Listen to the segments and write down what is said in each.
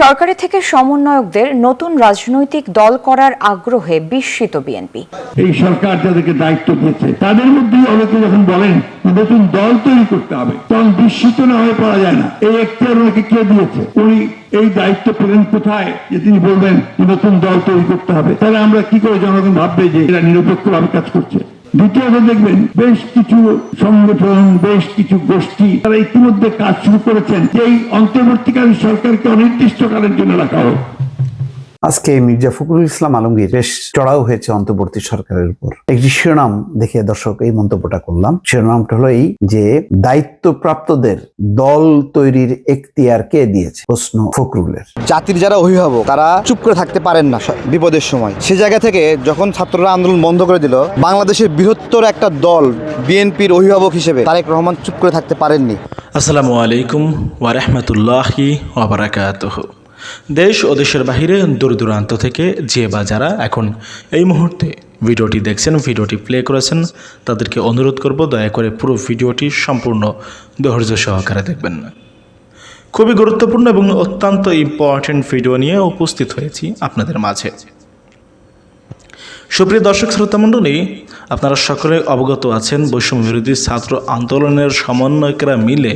সরকারি থেকে সমন্বয়কদের নতুন রাজনৈতিক দল করার আগ্রহে বিস্মিত বিএনপি। এই সরকার যাদেরকে দায়িত্ব দিয়েছে তাদের মধ্যেই অনেকে যখন বলেন নতুন দল তৈরি করতে হবে, তখন বিস্মিত না হয়ে পড়া যায় না। এই এখতিয়ার ওনাকে কে দিয়েছে? উনি এই দায়িত্ব পেলেন কোথায়? যে তিনি বলবেন নতুন দল তৈরি করতে হবে। তাহলে আমরা কি করে জনগণ ভাববে যে এরা নিরপেক্ষ ভাবে কাজ করছে? দ্বিতীয়ত দেখবেন বেশ কিছু সংগঠন, বেশ কিছু গোষ্ঠী তারা ইতিমধ্যে কাজ শুরু করেছেন। এই অন্তর্বর্তীকালীন সরকারকে অনির্দিষ্টকালের জন্য রাখা হোক। আজকে মির্জা ফখরুল ইসলাম আলমগীর বেশ চড়াও হয়েছে অন্তর্বর্তী সরকারের উপর। একটি শিরোনাম দেখে দর্শক এই মন্তব্যটা করলাম। শিরোনামটা হলো এই যে দায়িত্বপ্রাপ্তদের দল তৈরির এখতিয়ার কে দিয়েছে? প্রশ্ন ফখরুলের। জাতির যারা অভিভাবক তারা চুপ করে থাকতে পারেন না বিপদের সময়। সে জায়গা থেকে যখন ছাত্ররা আন্দোলন বন্ধ করে দিল বাংলাদেশের বৃহত্তর একটা দল বিএনপির অভিভাবক হিসেবে তারেক রহমান চুপ করে থাকতে পারেননি। আসসালামু আলাইকুম ওয়ারহমতুল্লাহি ওবরাকাতহ দেশ ও দেশের বাহিরে দূর দূরান্ত থেকে যে বা যারা এখন এই মুহূর্তে ভিডিওটি দেখছেন, ভিডিওটি প্লে করেছেন, তাদেরকে অনুরোধ করব দয়া করে পুরো ভিডিওটি সম্পূর্ণ ধৈর্য সহকারে দেখবেন। খুবই গুরুত্বপূর্ণ এবং অত্যন্ত ইম্পর্ট্যান্ট ভিডিও নিয়ে উপস্থিত হয়েছি আপনাদের মাঝে। সুপ্রিয় দর্শক, শ্রোতা মণ্ডলী, আপনারা সকলে অবগত আছেন, বৈষম্য বিরোধী ছাত্র আন্দোলনের সমন্বয়করা মিলে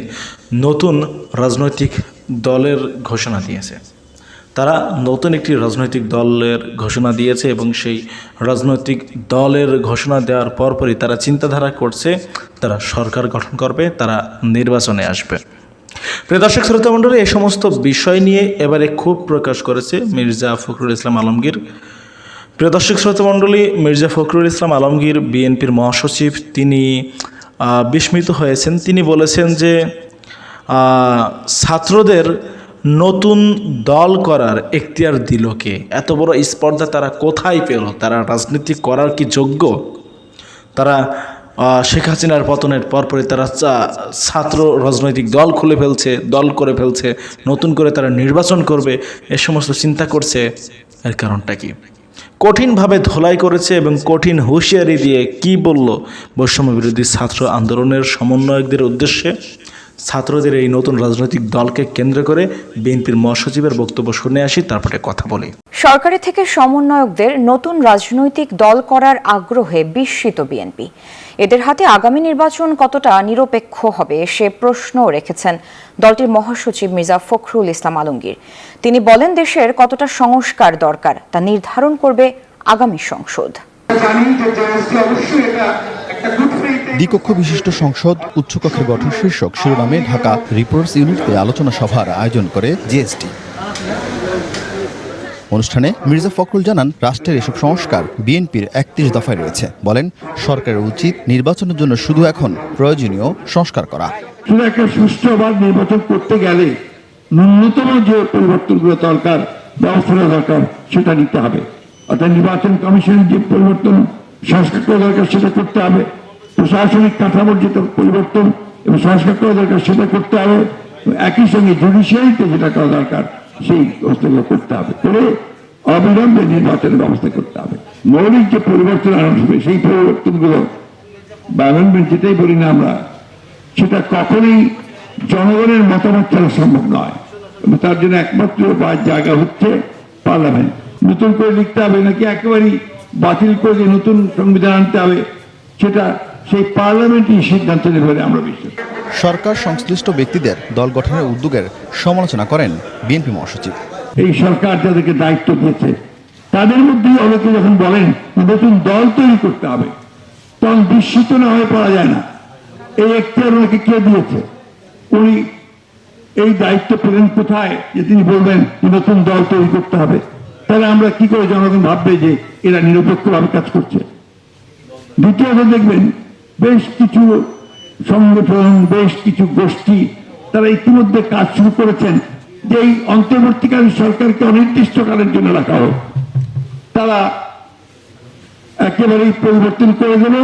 নতুন রাজনৈতিক দলের ঘোষণা দিয়েছে। তারা নতুন একটি রাজনৈতিক দলের ঘোষণা দিয়েছে এবং সেই রাজনৈতিক দলের ঘোষণা দেওয়ার পরপরই তারা চিন্তাধারা করছে, তারা সরকার গঠন করবে, তারা নির্বাচনে আসবে। প্রিয় দর্শক, শ্রোতা মণ্ডলী, এই সমস্ত বিষয় নিয়ে এবারে খুব প্রকাশ করেছে মির্জা ফখরুল ইসলাম আলমগীর। প্রিয় দর্শক, শ্রোতা মণ্ডলী, মির্জা ফখরুল ইসলাম আলমগীর বিএনপির মহাসচিব, তিনি বিস্মিত হয়েছেন। তিনি বলেছেন যে ছাত্রদের নতুন দল করার এখতিয়ার দিল কে? এত বড় স্পর্ধা তারা কোথায় পেল? তারা রাজনীতি করার কি যোগ্য? তারা শেখ হাসিনার পতনের পরপরই তারা ছাত্র রাজনৈতিক দল খুলে ফেলছে, দল করে ফেলছে, নতুন করে তারা নির্বাচন করবে, এ সমস্ত চিন্তা করছে। এর কারণটা কি? কঠিনভাবে ধোলাই করেছে এবং কঠিন হুঁশিয়ারি দিয়ে কি বলল বৈষম্য বিরোধী ছাত্র আন্দোলনের সমন্বয়কদের উদ্দেশ্যে? ছাত্রদের এই নতুন রাজনৈতিক দলকে কেন্দ্র করে বিএনপির মহাসচিবের বক্তব্য শুনে আসি তারপরে কথা বলি। সরকারি থেকে সমন্বয়কদের নতুন রাজনৈতিক দল করার আগ্রহে বিস্মিত বিএনপি। এদের হাতে আগামী নির্বাচন কতটা নিরপেক্ষ হবে সে প্রশ্নও রেখেছেন দলটির মহাসচিব মির্জা ফখরুল ইসলাম আলমগীর। তিনি বলেন দেশের কতটা সংস্কার দরকার তা নির্ধারণ করবে আগামী সংসদ। দ্বিকক্ষ বিশিষ্ট সংসদ উচ্চকক্ষের গঠন শীর্ষক শিরোনামে ঢাকা রিপোর্টস ইউনিটে আলোচনা সভার আয়োজন করে জিএসটি। অনুষ্ঠানে মির্জা ফখরুল জানান, রাষ্ট্রের এসব সংস্কার বিএনপির একত্রিশ দফায় রয়েছে। বলেন, সরকারের উচিত নির্বাচনের জন্য শুধু এখন প্রয়োজনীয় সংস্কার করা। একটা সুষ্ঠুভাবে নির্বাচন করতে গেলে ন্যূনতম যে পরিবর্তনগুলো দরকার ব্যবস্থা দরকার, সেটা নিতে হবে। অর্থাৎ নির্বাচন কমিশনের যে পরিবর্তন সংস্কার করা দরকার সেটা করতে হবে। প্রশাসনিক কাঠামোর যে পরিবর্তন এবং সংস্কার করা দরকার সেটা করতে হবে। একই সঙ্গে জুডিশিয়ারিতে যেটা করা দরকার, সেই ব্যবস্থাগুলো করতে হবে। করে অবিলম্বে নির্বাচনের ব্যবস্থা করতে হবে। মৌলিক যে পরিবর্তন আনা হবে, সেই পরিবর্তনগুলো বা যেটাই বলি না আমরা, সেটা কখনোই জনগণের মতামত ছাড়া সম্ভব নয়। এবং তার জন্য একমাত্র জায়গা হচ্ছে পার্লামেন্ট। নতুন করে লিখতে হবে নাকি একেবারেই বাতিল করে যে নতুন সংবিধান আনতে হবে সেটা সেই পার্লামেন্টই সিদ্ধান্ত নেবে আমরা বিশ্বাস সরকার সংশ্লিষ্ট ব্যক্তিদের দল গঠনের উদ্যোগের সমালোচনা করেন বিএনপি মহাসচিব। এই সরকার যাদেরকে দায়িত্ব দিয়েছে তাদের মধ্যেই অনেকে যখন বলেন নতুন দল তৈরি করতে হবে তখন বিস্মিত না হয়ে পড়া যায় না। এই এখতিয়ার ওনাকে কে দিয়েছে? উনি এই দায়িত্ব পেলেন কোথায়? যে তিনি বলবেন নতুন দল তৈরি করতে হবে। তাহলে আমরা কি করে জনগণ ভাববে যে এরা নিরপেক্ষভাবে কাজ করছে? দ্বিতীয়ত দেখবেন বেশ কিছু সংগঠন, বেশ কিছু গোষ্ঠী, তারা ইতিমধ্যে কাজ শুরু করেছেন যে এই অন্তর্বর্তীকালীন সরকারকে অনির্দিষ্টকালের জন্য রাখা হোক। তারা একেবারেই পরিবর্তন করে দেবে,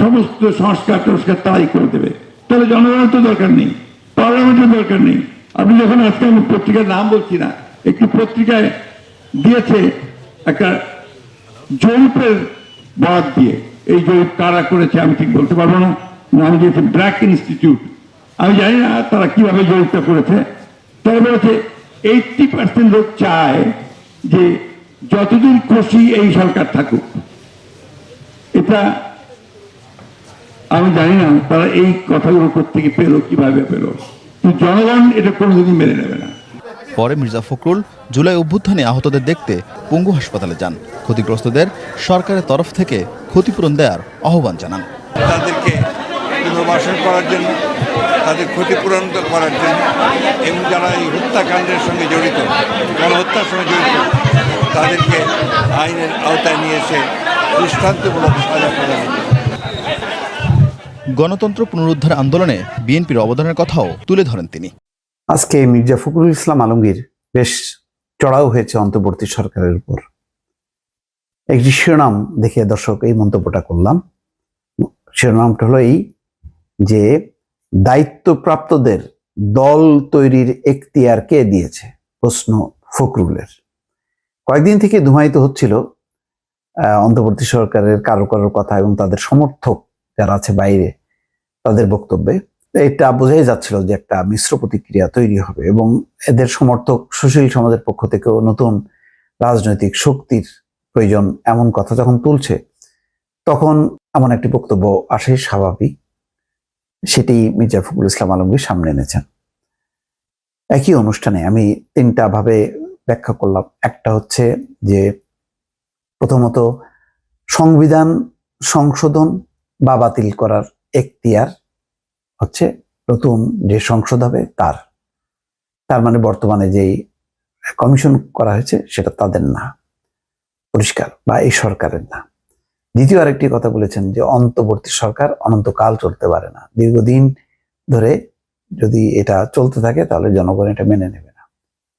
সমস্ত সংস্কার টস্কার তারাই করে দেবে। তাহলে জনগণের তো দরকার নেই, পার্লামেন্টের দরকার নেই। আপনি যখন আজকে আমি পত্রিকার নাম বলছি না, একটি পত্রিকায় দিয়েছে একটা জরিপের বাদ দিয়ে। এই জরিপ কারা করেছে আমি ঠিক বলতে পারব না। নাম দিয়েছে ব্র্যাক ইনস্টিটিউট। আমি জানি না তারা কীভাবে জরিপটা করেছে। তারা বলেছে এইটটি পার্সেন্ট লোক চায় যে যতদিন খুশি এই সরকার থাকুক। এটা আমি জানি না, তারা এই কথাগুলো থেকে পেল, কীভাবে পেল। জনগণ এটা কোনোদিনই মেনে নেবে না। পরে মির্জা ফখরুল জুলাই অভ্যুত্থানে আহতদের দেখতে পঙ্গু হাসপাতালে যান। ক্ষতিগ্রস্তদের সরকারের তরফ থেকে ক্ষতিপূরণ দেওয়ার আহ্বান জানান। তাদেরকে পুনর্বাসন করার জন্য তাদের ক্ষতিপূরণ করার জন্য এবং যারা এই হত্যাকাণ্ডের সঙ্গে জড়িত গণহত্যার সঙ্গে জড়িত তাদেরকে আইনের আওতায় নিয়ে এসে দৃষ্টান্তমূলক সাজা করবে। গণতন্ত্র পুনরুদ্ধার আন্দোলনে বিএনপির অবদানের কথাও তুলে ধরেন তিনি। আজকে মির্জা ফখরুল ইসলাম আলমগীর বেশ চড়াও হয়েছে অন্তর্বর্তী সরকারের উপর। একটি শিরোনাম দেখে দর্শক এই মন্তব্যটা করলাম। শিরোনামটা হলো এই যে, দায়িত্বপ্রাপ্তদের দল তৈরির এখতিয়ার কে দিয়েছে? প্রশ্ন ফখরুলের। কয়েকদিন থেকে ধুমায়িত হচ্ছিল অন্তর্বর্তী সরকারের কারও কারোর কথা এবং তাদের সমর্থক যারা আছে বাইরে, তাদের বক্তব্যে। এটা বোঝাই যাচ্ছিল যে একটা মিশ্র প্রতিক্রিয়া তৈরি হবে এবং এদের সমর্থক সুশীল সমাজের পক্ষ থেকেও নতুন রাজনৈতিক শক্তির প্রয়োজন এমন কথা যখন তুলছে, তখন এমন একটি বক্তব্য আসে স্বাভাবিক। সেটি মির্জা ফখরুল ইসলাম আলমগীর সামনে এনেছেন। একই অনুষ্ঠানে আমি তিনটা ভাবে ব্যাখ্যা করলাম। একটা হচ্ছে যে প্রথমত সংবিধান সংশোধন বা বাতিল করার এখতিয়ার হচ্ছে নতুন যে সংসদ হবে তার। তার মানে বর্তমানে যেই কমিশন করা হয়েছে সেটা তাদের না। পরিষ্কার বা এই সরকারের না। দ্বিতীয় আরেকটি কথা বলেছেন যে অন্তর্বর্তী সরকার অনন্তকাল চলতে পারে না। দীর্ঘদিন ধরে যদি এটা চলতে থাকে তাহলে জনগণ এটা মেনে নেবে না।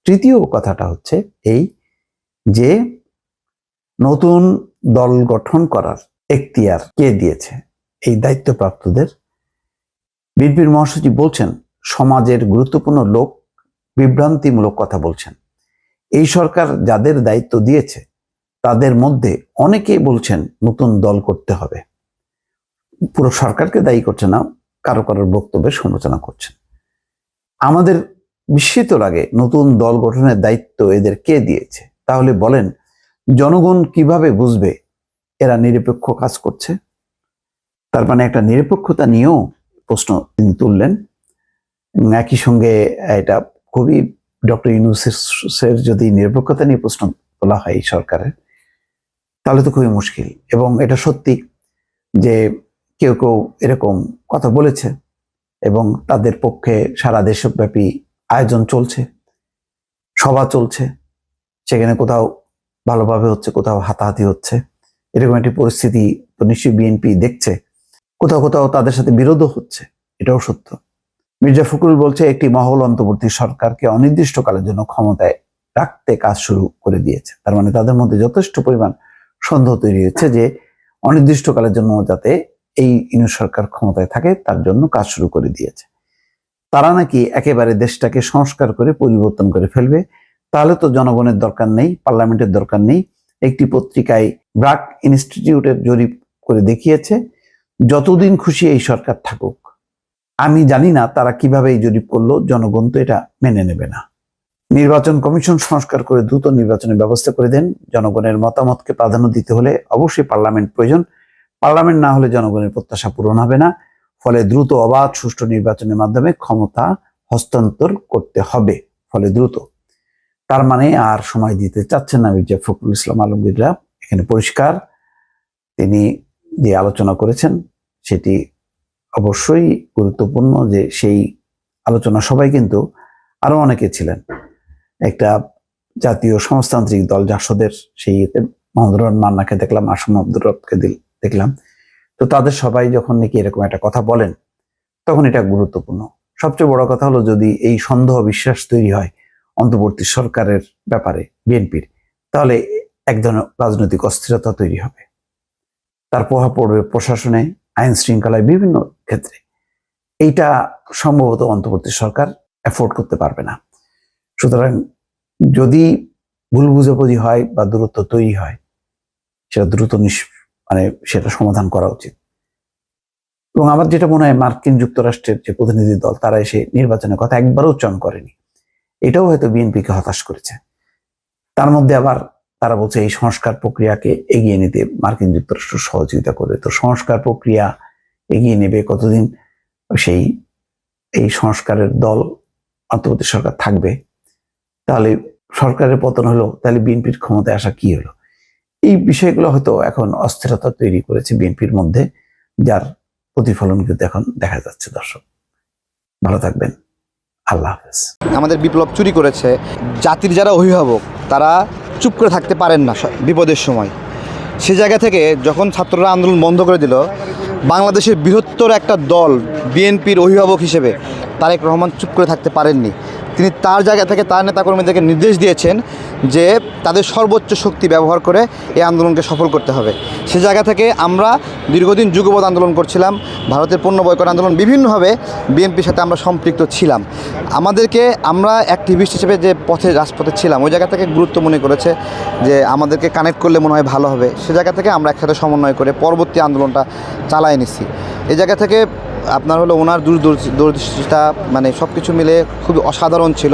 তৃতীয় কথাটা হচ্ছে এই যে নতুন দল গঠন করার এখতিয়ার কে দিয়েছে, এই দায়িত্বপ্রাপ্তদের বিএনপির মহাসচিব বলছেন, সমাজের গুরুত্বপূর্ণ লোক বিভ্রান্তিমূলক কথা বলছেন। এই সরকার যাদের দায়িত্ব দিয়েছে, তাদের মধ্যে অনেকেই বলছেন নতুন দল করতে হবে। পুরো সরকারকে দায়ী করছে না, কারও কারোর বক্তব্যের সমালোচনা করছেন। আমাদের বিস্মিত লাগে নতুন দল গঠনের দায়িত্ব এদের কে দিয়েছে। তাহলে বলেন, জনগণ কীভাবে বুঝবে এরা নিরপেক্ষ কাজ করছে? তার মানে একটা নিরপেক্ষতা নিয়েও প্রশ্ন তিনি তুললেন। একই সঙ্গে এটা খুবই ডক্টর ইউনুসের যদি নিরপেক্ষতা নিয়ে প্রশ্ন তোলা হয় এই সরকারের, তাহলে তো খুবই মুশকিল। এবং এটা সত্যি যে কেউ কেউ এরকম কথা বলেছে এবং তাদের পক্ষে সারা দেশব্যাপী আয়োজন চলছে, সভা চলছে, সেখানে কোথাও ভালোভাবে হচ্ছে, কোথাও হাতাহাতি হচ্ছে। এরকম একটি পরিস্থিতি নিশ্চয়ই বিএনপি দেখছে। কোথাও কোথাও তাদের সাথে বিরোধও হচ্ছে, এটাও সত্য। মির্জা ফখরুল বলছে, একটি মহল অন্তর্বর্তী সরকারকে অনির্দিষ্টকালের জন্য ক্ষমতায় রাখতে কাজ শুরু করে দিয়েছে। তার মানে তাদের মধ্যে যথেষ্ট পরিমাণ সন্দেহ তৈরি হচ্ছে যে অনির্দিষ্টকালের জন্য যাতে এই ইনু সরকার ক্ষমতায় থাকে, তার জন্য কাজ শুরু করে দিয়েছে। তারা নাকি একেবারে দেশটাকে সংস্কার করে পরিবর্তন করে ফেলবে, তাহলে তো জনগণের দরকার নেই, পার্লামেন্টের দরকার নেই। একটি পত্রিকায় ব্রাক ইনস্টিটিউটের জরিপ করে দেখিয়েছে যতদিন খুশি এই সরকার থাকুক, আমি জানি না তারা কীভাবে এই জরিপ করল, জনগণ তো এটা মেনে নেবে না। নির্বাচন কমিশন সংস্কার করে দ্রুত নির্বাচনের ব্যবস্থা করে দেন। জনগণের মতামতকে প্রাধান্য দিতে হলে অবশ্যই পার্লামেন্ট প্রয়োজন। পার্লামেন্ট না হলে জনগণের প্রত্যাশা পূরণ হবে না। ফলে দ্রুত অবাধ সুষ্ঠু নির্বাচনের মাধ্যমে ক্ষমতা হস্তান্তর করতে হবে। ফলে দ্রুত। তার মানে আর সময় দিতে চাচ্ছেন না মির্জা ফখরুল ইসলাম আলমগীররা। এখানে পরিষ্কার। তিনি যে আলোচনা করেছেন, সেটি অবশ্যই গুরুত্বপূর্ণ যে সেই আলোচনা সবাই কিন্তু আরও অনেকে ছিলেন। একটা জাতীয় সমাজতান্ত্রিক দল জাসদের সেই ইয়েতে মান্নাকে দেখলাম, আসম আব্দুর রবকে দেখলাম। তো তাদের সবাই যখন নাকি এরকম একটা কথা বলেন, তখন এটা গুরুত্বপূর্ণ। সবচেয়ে বড় কথা হলো যদি এই সন্দেহ বিশ্বাস তৈরি হয় অন্তর্বর্তী সরকারের ব্যাপারে, বিএনপির, তাহলে এক ধরনের রাজনৈতিক অস্থিরতা তৈরি হবে। তার প্রভাব পড়বে প্রশাসনে, আইন শৃঙ্খলায় বিভিন্ন ক্ষেত্রে। এইটা সম্ভবত অন্তর্বর্তী সরকার অ্যাফোর্ড করতে পারবে না। সুতরাং যদি ভুল বুঝাবুঝি হয় বা দূরত্ব তৈরি হয়, সেটা দ্রুত নিস মানে সেটা সমাধান করা উচিত। এবং আমার যেটা মনে হয় মার্কিন যুক্তরাষ্ট্রের যে প্রতিনিধি দল, তারা এসে নির্বাচনের কথা একবারও উচ্চারণ করেনি। এটাও হয়তো বিএনপিকে হতাশ করেছে। তার মধ্যে আবার তারা বলছে এই সংস্কার প্রক্রিয়াকে এগিয়ে নিতে মার্কিন যুক্তরাষ্ট্র সহযোগিতা করবে। তো সংস্কার প্রক্রিয়া এগিয়ে নেবে কতদিন? সেই, এই সংস্কারের দল অন্তর্বর্তী সরকার থাকবে। তাহলে সরকারের পতন হলো, তাহলে বিএনপির ক্ষমতায় আসা কি হলো? এই বিষয়গুলো হয়তো এখন অস্থিরতা তৈরি করেছে বিএনপির মধ্যে, যার প্রতিফলন কিন্তু এখন দেখা যাচ্ছে দর্শক। ভালো থাকবেন। আল্লাহ হাফেজ। আমাদের বিপ্লব চুরি করেছে। জাতির যারা অভিভাবক, তারা চুপ করে থাকতে পারেন না বিপদের সময়। সে জায়গা থেকে যখন ছাত্ররা আন্দোলন বন্ধ করে দিল, বাংলাদেশের বৃহত্তর একটা দল, বিএনপির অভিভাবক হিসেবে তারেক রহমান চুপ করে থাকতে পারেননি। তিনি তার জায়গা থেকে তার নেতাকর্মীদেরকে নির্দেশ দিয়েছেন যে তাদের সর্বোচ্চ শক্তি ব্যবহার করে এই আন্দোলনকে সফল করতে হবে। সে জায়গা থেকে আমরা দীর্ঘদিন যুগপৎ আন্দোলন করছিলাম, ভারতের পণ্য বয়কট আন্দোলন বিভিন্নভাবে বিএনপির সাথে আমরা সম্পৃক্ত ছিলাম। আমাদেরকে আমরা অ্যাক্টিভিস্ট হিসেবে যে পথে, রাজপথে ছিলাম, ওই জায়গা থেকে গুরুত্ব মনে করেছে যে আমাদেরকে কানেক্ট করলে মনে হয় ভালো হবে। সে জায়গা থেকে আমরা একসাথে সমন্বয় করে পরবর্তী আন্দোলনটা চালায় নিছি। এই জায়গা থেকে আপনার হলো ওনার দূরদর্শী দূরদৃষ্টিটা মানে সব কিছু মিলে খুবই অসাধারণ ছিল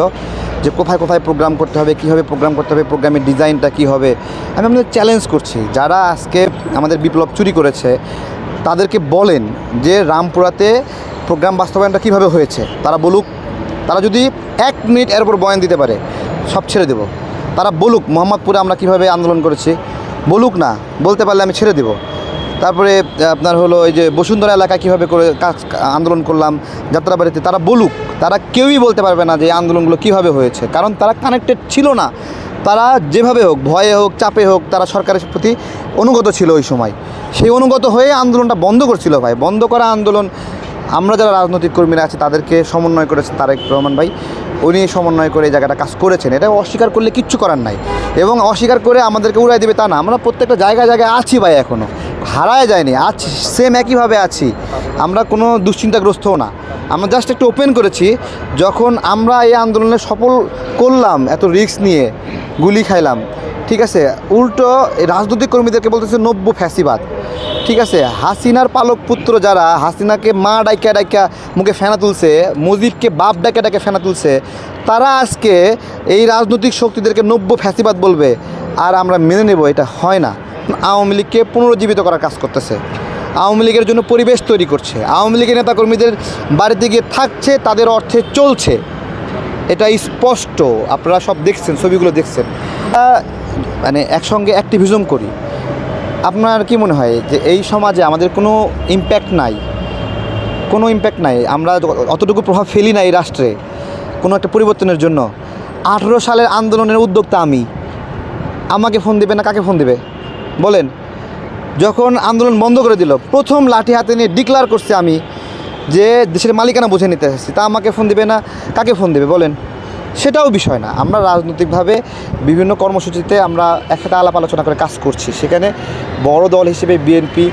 যে কোথায় কোথায় প্রোগ্রাম করতে হবে, কীভাবে প্রোগ্রাম করতে হবে প্রোগ্রামের ডিজাইনটা কী হবে। আমি আপনাদের চ্যালেঞ্জ করছি, যারা আজকে আমাদের বিপ্লব চুরি করেছে, তাদেরকে বলেন যে রামপুরাতে প্রোগ্রাম বাস্তবায়নটা কীভাবে হয়েছে। তারা বলুক, তারা যদি এক মিনিট এর উপর বয়ান দিতে পারে, সব ছেড়ে দেব। তারা বলুক, মোহাম্মদপুরে আমরা কীভাবে আন্দোলন করেছি। বলুক না, বলতে পারলে আমি ছেড়ে দেব। তারপরে আপনার হলো এই যে বসুন্ধরা এলাকা কীভাবে করে কাজ, আন্দোলন করলাম, যাত্রাবাড়িতে, তারা বলুক, তারা কেউই বলতে পারবে না যে এই আন্দোলনগুলো কীভাবে হয়েছে। কারণ তারা কানেক্টেড ছিল না। তারা যেভাবে হোক, ভয়ে হোক, চাপে হোক, তারা সরকারের প্রতি অনুগত ছিল ওই সময়। সেই অনুগত হয়ে আন্দোলনটা বন্ধ করছিল ভাই। বন্ধ করা আন্দোলন, আমরা যারা রাজনৈতিক কর্মীরা আছে, তাদেরকে সমন্বয় করেছে তারেক রহমান ভাই। উনি সমন্বয় করে এই জায়গাটা কাজ করেছেন। এটা অস্বীকার করলে কিচ্ছু করার নাই। এবং অস্বীকার করে আমাদেরকে উড়াই দেবে তা না। আমরা প্রত্যেকটা জায়গায় জায়গায় আছি ভাই এখনও হারায় যায়নি। আছি সেম একইভাবে আছি। আমরা কোনো দুশ্চিন্তাগ্রস্তও না। আমরা জাস্ট একটু ওপেন করেছি। যখন আমরা এই আন্দোলনে সফল করলাম, এত রিস্ক নিয়ে গুলি খাইলাম, ঠিক আছে? উল্টো রাজনৈতিক কর্মীদেরকে বলতেছে নব্য ফ্যাসিবাদ। ঠিক আছে? হাসিনার পালক পুত্র যারা, হাসিনাকে মা ডাইকা ডাইকা মুখে ফেনা তুলছে, মুজিবকে বাপ ডাকে ডাকে ফেনা তুলছে, তারা আজকে এই রাজনৈতিক শক্তিদেরকে নব্য ফ্যাসিবাদ বলবে। আর আমরা মেনে নেব, এটা হয় না। আওয়ামী লীগকে পুনরুজ্জীবিত করার কাজ করতেছে। আওয়ামী লীগের জন্য পরিবেশ তৈরি করছে। আওয়ামী লীগের নেতাকর্মীদের বাড়িতে গিয়ে থাকছে, তাদের অর্থে চলছে। এটা স্পষ্ট। আপনারা সব দেখছেন, ছবিগুলো দেখছেন। মানে একসঙ্গে অ্যাক্টিভিজম করি। আপনার কি মনে হয় যে এই সমাজে আমাদের কোনো ইম্প্যাক্ট নাই? কোনো ইম্প্যাক্ট নাই। আমরা অতটুকু প্রভাব ফেলি না এই রাষ্ট্রে, কোনো একটা পরিবর্তনের জন্য। আঠেরো সালের আন্দোলনের উদ্যোক্তা আমি। আমাকে ফোন দেবে না, কাকে ফোন দেবে? বলেন, যখন আন্দোলন বন্ধ করে দিল, প্রথম লাঠি হাতে নিয়ে ডিক্লার করছে আমি যে দেশের মালিকানা বুঝে নিতে আসছি তা আমাকে ফোন দেবে না? কাকে ফোন দেবে? বলেন। সেটাও বিষয় না। আমরা রাজনৈতিকভাবে বিভিন্ন কর্মসূচিতে আমরা একসাথে আলাপ আলোচনা করে কাজ করছি। সেখানে বড় দল হিসেবে বিএনপি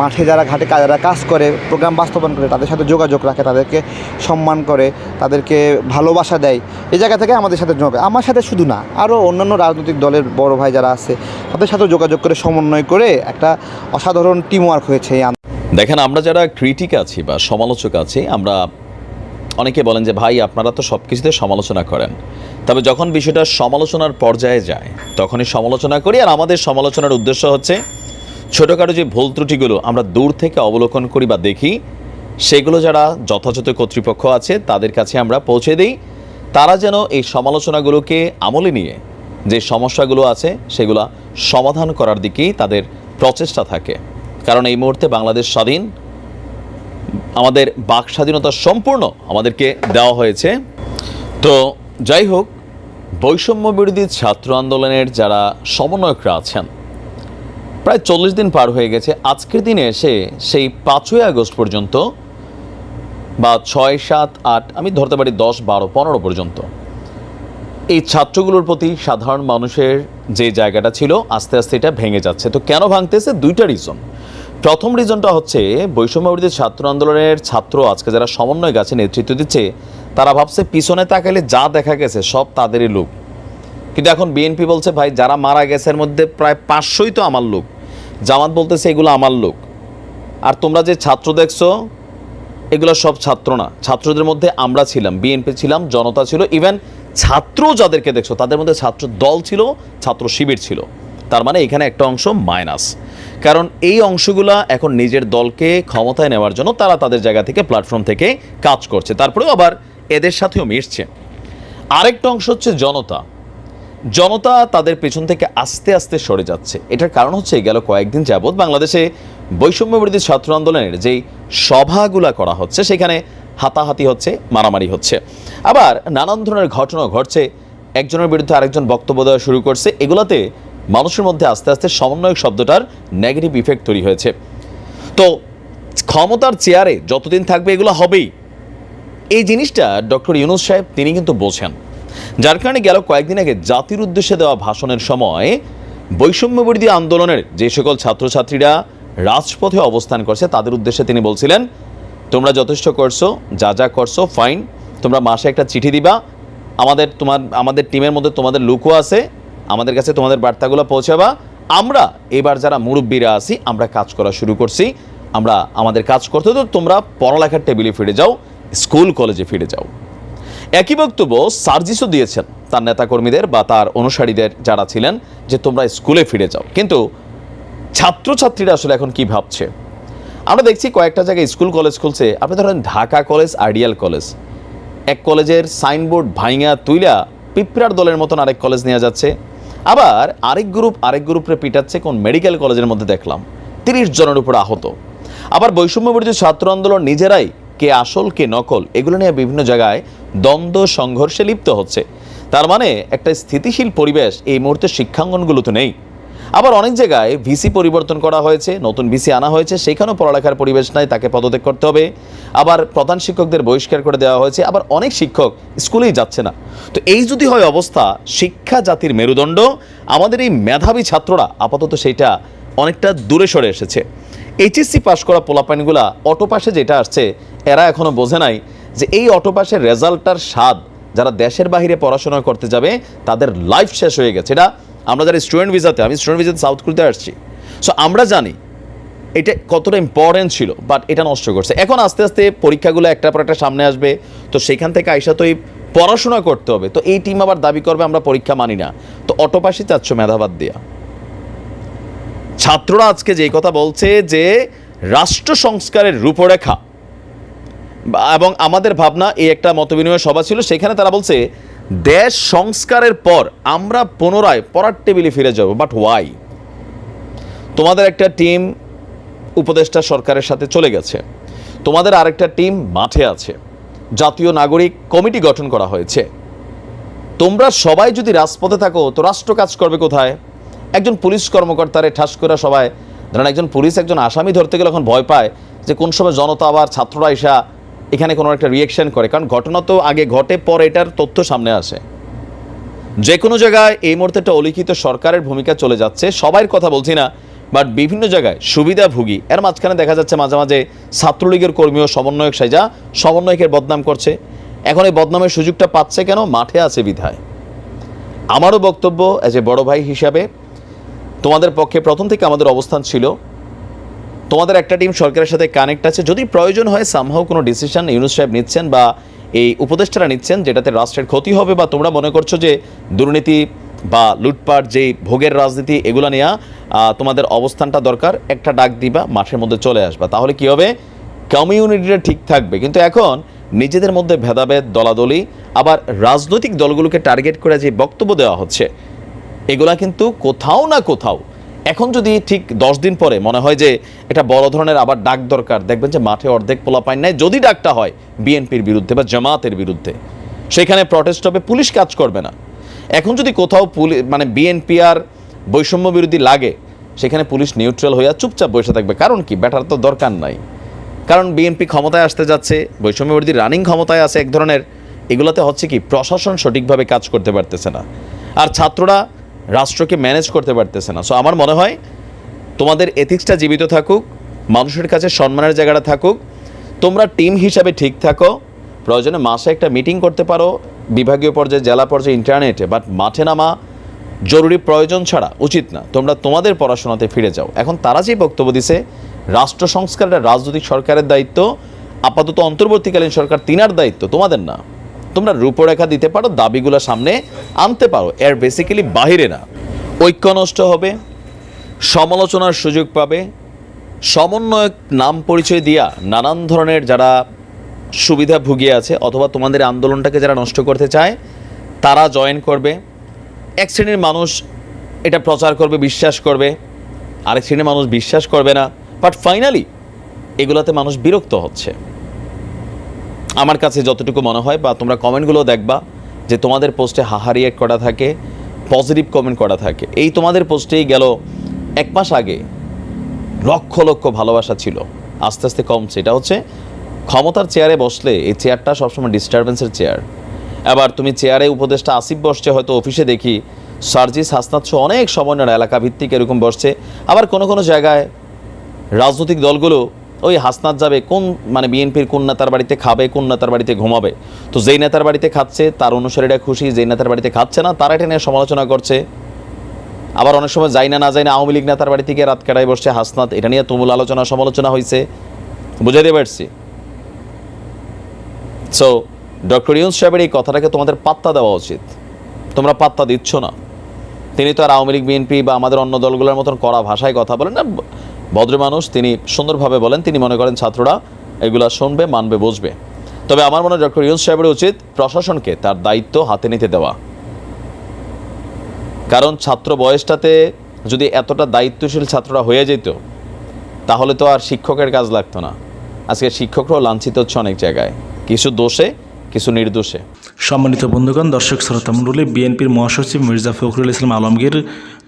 মাঠে যারা ঘাটে যারা কাজ করে প্রোগ্রাম বাস্তবায়ন করে, তাদের সাথে যোগাযোগ রাখে, তাদেরকে সম্মান করে, তাদেরকে ভালোবাসা দেয়। এই জায়গা থেকে আমাদের সাথে যোগাযোগ আমার সাথে শুধু না, আরও অন্যান্য রাজনৈতিক দলের বড় ভাই যারা আছে, তাদের সাথে যোগাযোগ করে, সমন্বয় করে একটা অসাধারণ টিম ওয়ার্ক হয়েছে এই দেখেন, আমরা যারা ক্রিটিক আছি বা সমালোচক আছি, আমরা অনেকে বলেন যে, ভাই, আপনারা তো সব কিছুতে সমালোচনা করেন। তবে যখন বিষয়টা সমালোচনার পর্যায়ে যায়, তখনই সমালোচনা করি। আর আমাদের সমালোচনার উদ্দেশ্য হচ্ছে, ছোটোখাটো যে ভুল ত্রুটিগুলো আমরা দূর থেকে অবলোকন করি বা দেখি, সেগুলো যারা যথাযথ কর্তৃপক্ষ আছে, তাদের কাছে আমরা পৌঁছে দিই। তারা যেন এই সমালোচনাগুলোকে আমলে নিয়ে, যে সমস্যাগুলো আছে, সেগুলো সমাধান করার দিকেই তাদের প্রচেষ্টা থাকে। কারণ এই মুহূর্তে বাংলাদেশ স্বাধীন আমাদের বাক স্বাধীনতা সম্পূর্ণ আমাদেরকে দেওয়া হয়েছে। তো যাই হোক, বৈষম্য বিরোধী ছাত্র আন্দোলনের যারা সমন্বয়করা আছেন, প্রায় চল্লিশ দিন পার হয়ে গেছে। আজকের দিনে এসে সেই পাঁচই আগস্ট পর্যন্ত বা ছয় সাত আট, আমি ধরতে পারি দশ বারো পনেরো পর্যন্ত, এই ছাত্রগুলোর প্রতি সাধারণ মানুষের যে জায়গাটা ছিল, আস্তে আস্তে এটা ভেঙে যাচ্ছে। তো কেন ভাঙতেছে? দুইটা রিজন প্রথম রিজনটা হচ্ছে, বৈষম্যবিরোধী ছাত্র আন্দোলনের ছাত্র আজকে যারা সমন্বয় গাছে নেতৃত্ব দিচ্ছে, তারা ভাবছে পিছনে তাকালে যা দেখা গেছে সব তাদেরই লোক। কিন্তু এখন বিএনপি বলছে, ভাই, যারা মারা গেছে এর মধ্যে প্রায় পাঁচশোই তো আমার লোক। জামাত বলতেছে এগুলো আমার লোক। আর তোমরা যে ছাত্র দেখছ, এগুলো সব ছাত্র না। ছাত্রদের মধ্যে আমরা ছিলাম, বিএনপি ছিলাম, জনতা ছিল। ইভেন ছাত্র যাদেরকে দেখছ, তাদের মধ্যে ছাত্র দল ছিল, ছাত্র শিবির ছিল। তার মানে এখানে একটা অংশ মাইনাস। কারণ এই অংশগুলা এখন নিজের দলকে ক্ষমতায় নেওয়ার জন্য তারা তাদের জায়গা থেকে প্ল্যাটফর্ম থেকে কাজ করছে। তারপরেও আবার এদের সাথেও মিশছে। আরেকটা অংশ হচ্ছে জনতা। জনতা তাদের পেছন থেকে আস্তে আস্তে সরে যাচ্ছে। এটার কারণ হচ্ছে গেল কয়েকদিন যাবৎ বাংলাদেশে বৈষম্য বিরোধী ছাত্র আন্দোলনের যেই সভাগুলা করা হচ্ছে, সেখানে হাতাহাতি হচ্ছে, মারামারি হচ্ছে। আবার নানান ধরনের ঘটনা ঘটছে। একজনের বিরুদ্ধে আরেকজন বক্তব্য দেওয়া শুরু করছে। এগুলাতে মানুষের মধ্যে আস্তে আস্তে সমন্বয়ক শব্দটার নেগেটিভ ইফেক্ট তৈরি হয়েছে। তো ক্ষমতার চেয়ারে যতদিন থাকবে এগুলো হবেই। এই জিনিসটা ডক্টর ইউনুস সাহেব, তিনি কিন্তু বোঝেন। যার কারণে গেল কয়েকদিন আগে জাতির উদ্দেশ্যে দেওয়া ভাষণের সময় বৈষম্য বিরোধী আন্দোলনের যে সকল ছাত্রছাত্রীরা রাজপথে অবস্থান করছে, তাদের উদ্দেশ্যে তিনি বলছিলেন, তোমরা যথেষ্ট করছ, যা যা করছ ফাইন তোমরা মাসে একটা চিঠি দিবা। আমাদের তোমার, আমাদের টিমের মধ্যে তোমাদের লুকও আছে। আমাদের কাছে তোমাদের বার্তাগুলো পৌঁছাবা। আমরা এবার যারা মুরব্বীরা আছি, আমরা কাজ করা শুরু করছি। আমরা আমাদের কাজ করতে তো তোমরা পড়ালেখার টেবিলে ফিরে যাও, স্কুল, কলেজে ফিরে যাও। একই বক্তব্য সার্জিসও দিয়েছেন, তার নেতাকর্মীদের বা তার অনুসারীদের যারা ছিলেন, যে তোমরা স্কুলে ফিরে যাও। কিন্তু ছাত্রছাত্রীরা আসলে এখন কি ভাবছে? আমরা দেখছি কয়েকটা জায়গায় স্কুল, কলেজ খুলছে। আপনি ধরেন ঢাকা কলেজ, আইডিয়াল কলেজ। এক কলেজের সাইনবোর্ড ভাইঙা তুইলা পিঁপড়ার দলের মতন আরেক কলেজ নেওয়া যাচ্ছে। আবার আরেক গ্রুপ আরেক গ্রুপে পিটাচ্ছে কোন মেডিকেল কলেজের মধ্যে দেখলাম। তিরিশ জনের উপর আহত। আবার বৈষম্য বিরোধী ছাত্র আন্দোলন নিজেরাই কে আসল, কে নকল, এগুলো নিয়ে বিভিন্ন জায়গায় দ্বন্দ্ব, সংঘর্ষে লিপ্ত হচ্ছে। তার মানে একটা স্থিতিশীল পরিবেশ এই মুহূর্তে শিক্ষাঙ্গনগুলো তো নেই। আবার অনেক জায়গায় ভিসি পরিবর্তন করা হয়েছে, নতুন ভিসি আনা হয়েছে, সেখানেও পড়ালেখার পরিবেশ নাই, তাকে পদত্যাগ করতে হবে। আবার প্রধান শিক্ষকদের বহিষ্কার করে দেওয়া হয়েছে, আবার অনেক শিক্ষক স্কুলেই যাচ্ছে না। তো এই যদি হয় অবস্থা, শিক্ষা জাতির মেরুদণ্ড, আমাদের এই মেধাবী ছাত্ররা, আপাতত সেইটা অনেকটা দূরে সরে এসেছে। এইচএসসি পাশ করা পোলাপাইনগুলা অটো পাশে যেটা আসছে, এরা এখনও বোঝে নাই যে এই অটো পাশের রেজাল্টটার স্বাদ, যারা দেশের বাইরে পড়াশোনা করতে যাবে, তাদের লাইফ শেষ হয়ে গেছে। এটা আমরা যারা স্টুডেন্ট ভিসাতে, আমি স্টুডেন্ট ভিসাতে সাউথ কোরিয়াতে আসছি। সো আমরা জানি এটা কতটা ইম্পর্টেন্ট ছিল বাট এটা নষ্ট করছে। এখন আস্তে আস্তে পরীক্ষাগুলো একটার পর একটা সামনে আসবে, তো সেখান থেকে আইসা তো এই পড়াশোনা করতে হবে। তো এই টিম আবার দাবি করবে, আমরা পরীক্ষা মানি না। তো অটোপাশি চাচ্ছ মেধাবাদ দেয়া। ছাত্ররা আজকে যেই কথা বলছে যে, রাষ্ট্র সংস্কারের রূপরেখা, এবং আমাদের ভাবনা এই একটা মতবিনিময় সভা ছিল, সেখানে তারা বলছে দেশ সংস্কারের পর আমরা পুনরায় পড়ার টেবিলে ফিরে যাব বাট ওয়াই তোমাদের একটা টিম উপদেষ্টা সরকারের সাথে চলে গেছে। তোমাদের আরেকটা টিম মাঠে আছে। জাতীয় নাগরিক কমিটি গঠন করা হয়েছে। তোমরা সবাই যদি রাজপথে থাকো, তো রাষ্ট্র কাজ করবে কোথায়? একজন পুলিশ কর্মকর্তারে ঠাস করে সবাই, ধরেন একজন পুলিশ একজন আসামি ধরতে গেলে এখন ভয় পায় যে কোন সময় জনতা আবার ছাত্ররা এসা এখানে কোনো একটা রিয়েকশন করে। কারণ ঘটনা তো আগে ঘটে, পরে এটার তথ্য সামনে আসে। যে কোনো জায়গায় এই মুহূর্তে একটা অলিখিত সরকারের ভূমিকা চলে যাচ্ছে। সবাইয়ের কথা বলছি না বাট বিভিন্ন জায়গায় সুবিধাভোগী। এর মাঝখানে দেখা যাচ্ছে মাঝে মাঝে ছাত্রলীগের কর্মী ও সমন্বয়ক সাইজা সমন্বয়কের বদনাম করছে। এখন এই বদনামের সুযোগটা পাচ্ছে কেন? মাঠে আছে বিধায়। আমারও বক্তব্য এজ এ বড় ভাই হিসাবে, তোমাদের পক্ষে প্রথম থেকে আমাদের অবস্থান ছিল তোমাদের একটা টিম সরকারের সাথে কানেক্ট আছে। যদি প্রয়োজন হয় সামহাও কোনো ডিসিশন ইউনুস সাহেব নিচ্ছেন বা এই উপদেষ্টারা নিচ্ছেন, যেটাতে রাষ্ট্রের ক্ষতি হবে বা তোমরা মনে করছ যে দুর্নীতি বা লুটপাট যে ভোগের রাজনীতি, এগুলো নেওয়া তোমাদের অবস্থানটা দরকার, একটা ডাক দিবা, মাঠের মধ্যে চলে আসবা। তাহলে কি হবে? কমিউনিটিটা ঠিক থাকবে। কিন্তু এখন নিজেদের মধ্যে ভেদাভেদ, দলাদলি, আবার রাজনৈতিক দলগুলোকে টার্গেট করে যে বক্তব্য দেওয়া হচ্ছে, এগুলা কিন্তু কোথাও না কোথাও এখন যদি ঠিক দশ দিন পরে মনে হয় যে এটা বড় ধরনের আবার ডাক দরকার, দেখবেন যে মাঠে অর্ধেক পোলা পায় নাই, যদি ডাকটা হয় বিএনপির বিরুদ্ধে বা জামাতের বিরুদ্ধে, সেখানে প্রটেস্ট হবে, পুলিশ কাজ করবে না। এখন যদি কোথাও পুলিশ মানে বিএনপি আর বৈষম্য বিরোধী লাগে, সেখানে পুলিশ নিউট্রাল হইয়া চুপচাপ বসে থাকবে। কারণ কি? ব্যাটার তো দরকার নাই। কারণ বিএনপি ক্ষমতায় আসতে যাচ্ছে, বৈষম্য বিরোধী রানিং ক্ষমতায় আছে এক ধরনের, এগুলোতে হচ্ছে কি? প্রশাসন সঠিকভাবে কাজ করতে পারতেছে না। আর ছাত্ররা রাষ্ট্রকে ম্যানেজ করতে পারতেছে না। সো আমার মনে হয় তোমাদের এথিক্সটা জীবিত থাকুক, মানুষের কাছে সম্মানের জায়গাটা থাকুক, তোমরা টিম হিসাবে ঠিক থাকো, প্রয়োজনে মাসে একটা মিটিং করতে পারো, বিভাগীয় পর্যায়ে, জেলা পর্যায়ে ইন্টারনেটে বাট মাঠে নামা জরুরি প্রয়োজন ছাড়া উচিত না। তোমরা তোমাদের পড়াশোনাতে ফিরে যাও। এখন তারা যে বক্তব্য দিছে, রাষ্ট্র সংস্কারের রাজনৈতিক সরকারের দায়িত্ব, আপাতত অন্তর্বর্তীকালীন সরকার তিনার দায়িত্ব, তোমাদের না। তোমরা রূপরেখা দিতে পারো, দাবিগুলো সামনে আনতে পারো। এর বেসিক্যালি বাহিরে না। ঐক্য নষ্ট হবে, সমালোচনার সুযোগ পাবে, সমন্বয়ক নাম পরিচয় দিয়া নানান ধরনের যারা সুবিধা ভুগিয়ে আছে অথবা তোমাদের আন্দোলনটাকে যারা নষ্ট করতে চায়, তারা জয়েন করবে। এক শ্রেণির মানুষ এটা প্রচার করবে, বিশ্বাস করবে। আরেক শ্রেণির মানুষ বিশ্বাস করবে না। বাট ফাইনালি এগুলোতে মানুষ বিরক্ত হচ্ছে। আমার কাছে যতটুকু মনে হয়, বা তোমরা কমেন্টগুলো দেখবা যে তোমাদের পোস্টে হাহা রিয়েক্ট করা থাকে পজিটিভ কমেন্ট করা থাকে। এই তোমাদের পোস্টেই গেল এক মাস আগে লক্ষ লক্ষ ভালোবাসা ছিল। আস্তে আস্তে কমছে। এটা হচ্ছে ক্ষমতার চেয়ারে বসলে এই চেয়ারটা সবসময় ডিস্টারবেন্সের চেয়ার এবার তুমি চেয়ারে উপদেষ্টা আসিফ বসছে, হয়তো অফিসে দেখি। সার্জিস, হাসনাত সহ অনেক সমন্বয়ের এলাকা ভিত্তিক এরকম বসছে। আবার কোনো কোনো জায়গায় রাজনৈতিক দলগুলো ওই হাসনাত যাবে, কোন মানে বিএনপির কোন নেতার বাড়িতে খাবে, কোন নেতার বাড়িতে ঘুমাবে? তো যেই নেতার বাড়িতে খাচ্ছে, তার অনুসারীরা খুশি, যেই নেতার বাড়িতে খাচ্ছে না, তারা এটা নিয়ে সমালোচনা করছে। আবার অনেক সময় যাই না না যাই না, আওয়ামী লীগ নেতার বাড়ি থেকে রাত কাটায় বসছে হাসনাত, এটা নিয়ে তুমুল আলোচনা, সমালোচনা হয়েছে দিয়ে পারছি? সো ডক্টর ইউনুস সাহেবের এই কথাটাকে তোমাদের পাত্তা দেওয়া উচিত। তোমরা পাত্তা দিচ্ছ না। তিনি তো আর আওয়ামী লীগ, বিএনপি বা আমাদের অন্য দলগুলোর মতন কড়া ভাষায় কথা বলেন না ভদ্র মানুষ, তিনি সুন্দরভাবে বলেন, তিনি মনে করেন ছাত্ররা এগুলা শুনবে, মানবে, বুঝবে। তবে আমার মনে হয় ডক্টর ইউনুস সাহেবের উচিত প্রশাসনকে তার দায়িত্ব হাতে নিতে দেওয়া। কারণ ছাত্র বয়সটাতে যদি এতটা দায়িত্বশীল ছাত্ররা হয়ে যেত, তাহলে তো আর শিক্ষকের কাজ লাগতো না। আজকে শিক্ষকরাও লাঞ্ছিত হচ্ছে অনেক জায়গায়। কিছু দোষে, কিছু নির্দোষে। সম্মানিত বন্ধুগণ, দর্শক শ্রোতা মণ্ডলী, বিএনপির মহাসচিব মির্জা ফখরুল ইসলাম আলমগীর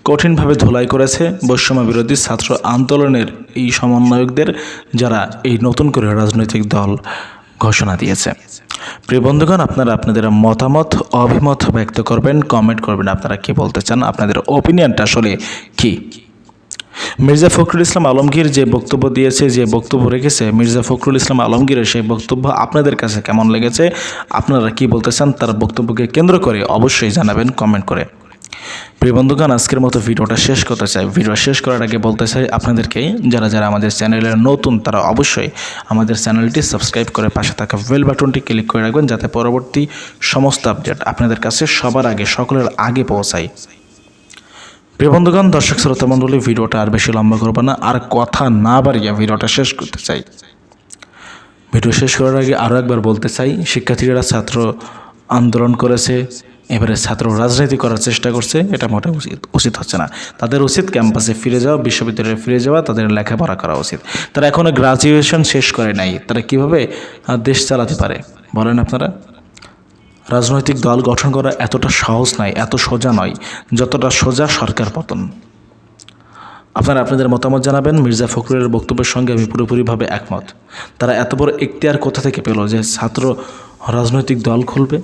কঠিনভাবে ধোলাই করেছে বৈষম্য বিরোধী ছাত্র আন্দোলনের এই সমন্বয়কদের যারা এই নতুন করে রাজনৈতিক দল ঘোষণা দিয়েছে। প্রিয় বন্ধুগণ, আপনারা আপনাদের মতামত, অভিমত ব্যক্ত করবেন কমেন্ট করবেন, আপনারা কি বলতে চান, আপনাদের ওপিনিয়নটা আসলে কি? মির্জা ফখরুল ইসলাম আলমগীর যে বক্তব্য দিয়েছে, যে বক্তব্য রেখেছে, মির্জা ফখরুল ইসলাম আলমগীরের সেই বক্তব্য আপনাদের কাছে কেমন লেগেছে, আপনারা কি বলতে চান, তার বক্তব্যকে কেন্দ্র করে অবশ্যই জানাবেন কমেন্ট করে। প্রিয় বন্ধুগণ, আজকের মতো ভিডিওটা শেষ করতে চাই। ভিডিও শেষ করার আগে বলতে চাই আপনাদেরকে, যারা যারা আমাদের চ্যানেলের নতুন, তারা অবশ্যই আমাদের চ্যানেলটি সাবস্ক্রাইব করে পাশে থাকা বেল বাটনটি ক্লিক করে রাখবেন, যাতে পরবর্তী সমস্ত আপডেট আপনাদের কাছে সবার আগে, সকলের আগে পৌঁছায়। প্রিয় বন্ধুগণ, দর্শক, শ্রোতা মণ্ডলী, ভিডিওটা আর বেশি লম্বা করব না, আর কথা না বাড়িয়ে ভিডিওটা শেষ করতে চাই। ভিডিও শেষ করার আগে আরও একবার বলতে চাই, শিক্ষার্থীরা ছাত্র আন্দোলন করেছে এবারে ছাত্র রাজনীতি করার চেষ্টা করছে, এটা মোটে উচিত উচিত হচ্ছে না। তাদের উচিত ক্যাম্পাসে ফিরে যাওয়া, বিশ্ববিদ্যালয়ে ফিরে যাওয়া, তাদের লেখাপড়া করা উচিত। তারা এখনও গ্রাজুয়েশন শেষ করে নাই। তারা কীভাবে দেশ চালাতে পারে? বলেন আপনারা। রাজনৈতিক দল গঠন করা এতটা সহজ নয়, এত সোজা নয়, যতটা সোজা সরকার পতন। আপনারা আপনাদের মতামত জানাবেন। মির্জা ফখরুলের বক্তব্যের সঙ্গে আমি পুরোপুরিভাবে একমত। তারা এত বড় এখতিয়ার কোথা থেকে পেল যে ছাত্র রাজনৈতিক দল খুলবে?